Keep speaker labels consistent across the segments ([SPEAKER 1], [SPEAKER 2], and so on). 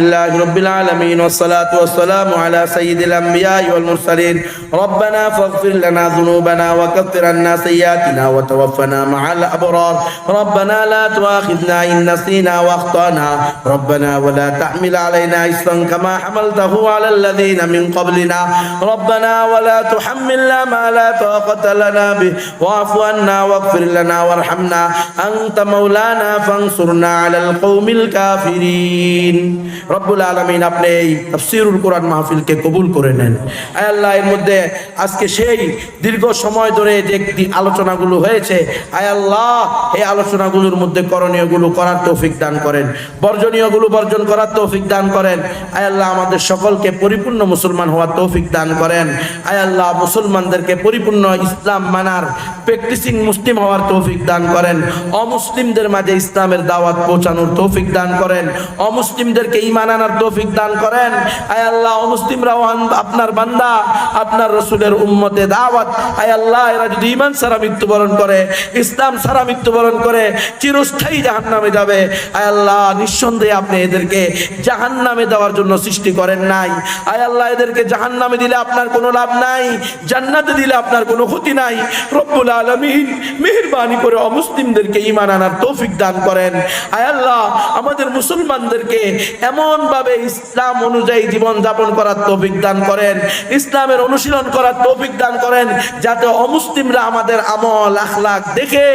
[SPEAKER 1] لله رب العالمين والصلاة والسلام على سيد الأنبياء والمرسلين. ربنا فاغفر لنا ذنوبنا وكفر عنا سيئاتنا وتوفنا مع الأبرار. ربنا لا تؤاخذنا إن نسينا وأخطأنا. ربنا ولا تحمل علينا إصرا كما حملته على الذين من قبلنا. ربنا ولا تحملنا ما لا طاقة لنا به. واعف عنا واغفر لنا وارحمنا. أنت مولانا فانصرنا على القوم الكافرين. রব্বুল আলমিন আপনি এই তফসিরুল কোরআন মাহফিলকে কবুল করে নেন। আয় আল্লাহ, এর মধ্যে আজকে সেই দীর্ঘ সময় ধরে যে আলোচনাগুলো হয়েছে, আয় আল্লাহ, এই আলোচনাগুলোর মধ্যে করণীয়গুলো করার তৌফিক দান করেন, বর্জনীয়গুলো বর্জন করার তৌফিক দান করেন। আয় আল্লাহ, আমাদের সকলকে পরিপূর্ণ মুসলমান হওয়ার তৌফিক দান করেন। আয় আল্লাহ, মুসলমানদেরকে পরিপূর্ণ ইসলাম মানার প্র্যাকটিসিং মুসলিম হওয়ার তৌফিক দান করেন। অমুসলিমদের মাঝে ইসলামের দাওয়াত পৌঁছানোর তৌফিক দান করেন। অমুসলিমদেরকে ইমান আনার তৌফিক দান করেন। আয় আল্লাহ অমুসলিমরাও আন- আপনার বান্দা, আপনার রসুলের উম্মতে দাওয়াত। আয় আল্লাহ, এরা যদি ইমান সারা মৃত্যুবরণ করে, ইসলাম সারা মৃত্যুবরণ করে, চিরস্থায়ী জাহান নামে যাবে। আয় আল্লাহ, নিঃসন্দেহে আপনি এদেরকে জাহান নামে দেওয়ার জন্য সৃষ্টি করেন নাই। আয় আল্লাহ, এদেরকে জাহান নামে দিলে আপনার কোনো লাভ নাই। জান্নাতে দিলে আপনার কোনো ক্ষতি নাই। রব্বুল আলমিন মেহরবানি করে অমুসলিমদেরকে ইমান আনার তৌফিক দান করেন। আয় আল্লাহ, আমাদের মুসলমানদেরকে এমন ভাবে ইসলাম অনুযায়ী জীবন যাপন করার তৌফিক দান করেন, ইসলামের অনুশীলন করার তৌফিক দান করেন, যাতে অমুসলিমরা আমাদের আমল আখলাক দেখে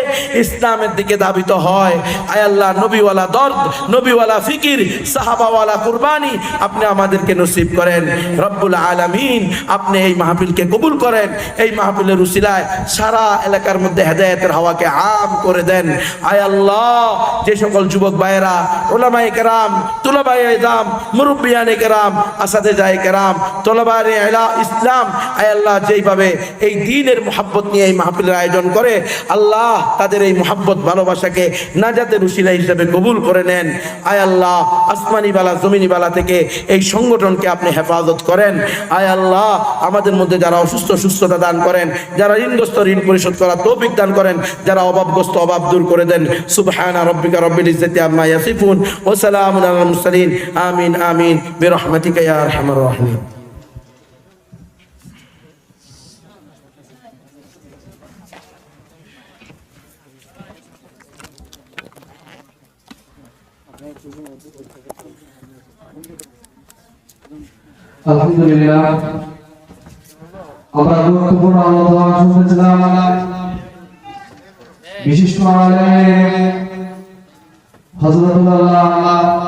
[SPEAKER 1] ইসলামের দিকে ধাবিত হয়। আয় আল্লাহ, নবীওয়ালা দর্দ, নবীওয়ালা ফিকির, সাহাবাওয়ালা কুরবানি আপনি আমাদেরকে নসিব করেন। রব্বুল আলামিন আপনি এই মাহফিলকে কবুল করেন, এই মাহফিলের উসিলায় সারা এলাকার মধ্যে হেদায়েতের হাওয়াকে আম করে দেন। আয় আল্লাহ, যে সকল যুবক ভাইয়েরা, ওলামায়ে কেরাম, তুলাবায়ে দাম মুরব্বিয়ানে কেরাম, আসাদে যায় কেরাম তোলাবারে এলা ইসলাম, আয় আল্লাহ যেইভাবে এই দিনের মোহাব্বত নিয়ে এই মাহফিলের আয়োজন করে, আল্লাহ তাদের এই মোহাব্বত ভালোবাসাকে নাজাতের উসিলা হিসেবে কবুল করে নেন। আয় আল্লাহ আসমানি বালা জমিনি থেকে এই সংগঠনকে আপনি হেফাজত করেন। আয় আল্লাহ, আমাদের মধ্যে যারা অসুস্থ, সুস্থতা দান করেন, যারা ঋণগ্রস্ত, ঋণ পরিশোধ করার তৌফিক দান করেন, যারা অভাবগ্রস্ত, অভাব দূর করে দেন, সুবহানা রব্বিকা রব্বিল ইজ্জাতি আম্মা ইয়াসিফুন, ওয়া সালামুন আলাল মুরসালিন। আমিন আমিন বিরহমাতিকা ইয়া আরহামার রাহিমিন
[SPEAKER 2] আলহামদুলিল্লাহ আমরা গুরুত্বপূর্ণ আলোচনা শুনতেছিলাম বিশিষ্ট আলেম হযরতুল্লাহ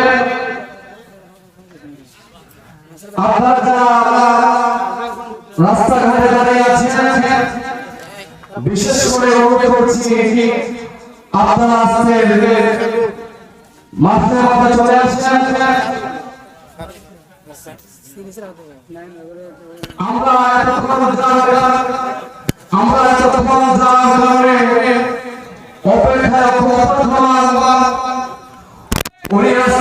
[SPEAKER 2] রাস্তাঘাটে দাঁড়িয়ে আছেন বিশেষ করে অনুরোধ করছি আপনারা চলে আসছেন আমরা এতক্ষণ আমরা এতক্ষণ অপেক্ষমান